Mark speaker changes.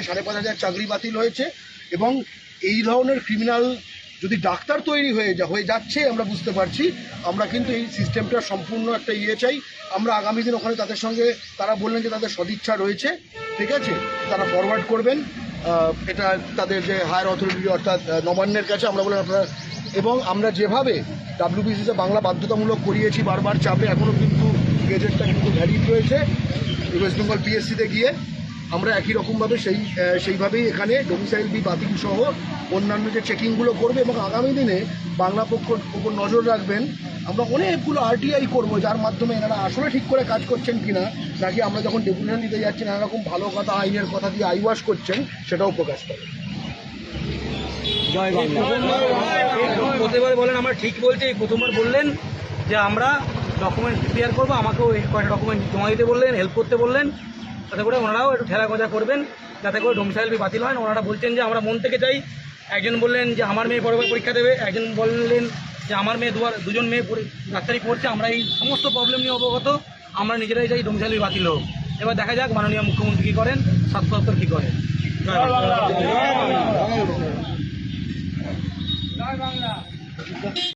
Speaker 1: সাড়ে পাঁচ হাজার চাকরি বাতিল হয়েছে এবং এই ধরনের ক্রিমিনাল যদি ডাক্তার তৈরি হয়ে যা হয়ে যাচ্ছে, আমরা বুঝতে পারছি। আমরা কিন্তু এই সিস্টেমটা সম্পূর্ণ একটা ইয়ে চাই। আমরা আগামী দিন ওখানে তাদের সঙ্গে তারা বললেন যে তাদের সদিচ্ছা রয়েছে, ঠিক আছে? তারা ফরওয়ার্ড করবেন। এটা তাদের যে হায়ার অথরিটি অর্থাৎ নবান্নের কাছে আমরা বললাম, আপনারা এবং আমরা যেভাবে ডাব্লিউবিসিতে বাংলা বাধ্যতামূলক করিয়েছি বারবার, চাপে এখনও কিন্তু গেজেটটা কিন্তু ভ্যালিড রয়েছে। ওয়েস্ট বেঙ্গল পিএসসিতে গিয়ে। আমরা একই রকমভাবে সেই সেইভাবেই এখানে ডোমিসাইল বি বাতিল সহ অন্যান্য যে চেকিংগুলো করবে এবং আগামী দিনে বাংলা পক্ষ উপর নজর রাখবেন। আমরা অনেকগুলো আরটিআই করব যার মাধ্যমে এনারা আসলে ঠিক করে কাজ করছেন কিনা নাকি আমরা যখন ডেপুটেশন দিতে যাচ্ছি নানা রকম ভালো কথা আইনের কথা দিয়ে আইওয়াশ করছেন সেটাও প্রকাশ পাবে।
Speaker 2: প্রতিবার বলেন আমরা ঠিক বলছি এই প্রথমবার বললেন যে আমরা ডকুমেন্ট প্রিপেয়ার করব আমাকেও এই কয়েকটা ডকুমেন্ট জমা দিতে বললেন হেল্প করতে বললেন। তাতে করে ওনারাও একটু ঠেলা গজা করবেন যাতে করে ডোমিসাইল বাতিল হয়। ওনারা বলছেন যে আমরা মন থেকে চাই। একজন বললেন যে আমার মেয়ে বড় পরীক্ষা দেবে। একজন বললেন যে আমার মেয়ে দুবার দুজন মেয়ে পড়ে- ডাক্তারি পড়ছে আমরা এই সমস্ত প্রবলেম নিয়ে অবগত। আমরা নিজেরাই চাই ডোমিসাইল বাতিল হোক। এবার দেখা যাক মাননীয় মুখ্যমন্ত্রী কী করেন স্বাস্থ্য দপ্তর কী করেন। জয় বাংলা।